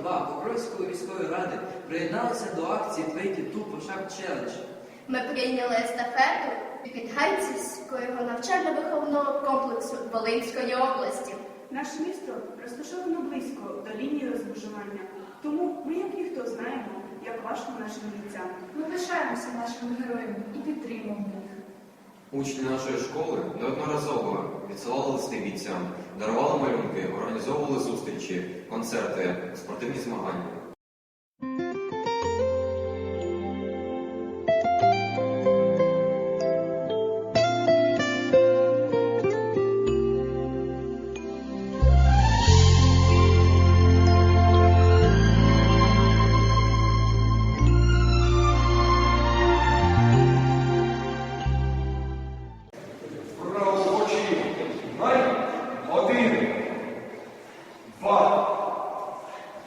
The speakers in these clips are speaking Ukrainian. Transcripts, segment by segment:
освітньої школи 2 Покровської міської ради приєдналися до акції Третій Тупо Шаг Челендж. Ми прийняли естафету від Гайцівського навчально-виховного комплексу Волинської області. Наше місто розташовано близько до лінії розмежування, тому ми, як ніхто, знаємо, як важко нашим бійцям. Ми пишаємося нашими героями і підтримуємо їх. Учні нашої школи неодноразово відсилали листи бійцям, дарували малюнки, організовували зустрічі, концерти, спортивні змагання.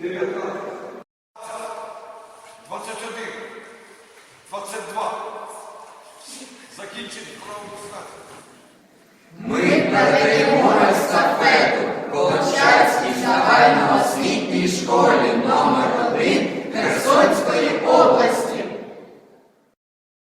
19, 21, 22. Закінчить право знати. Ми передаємо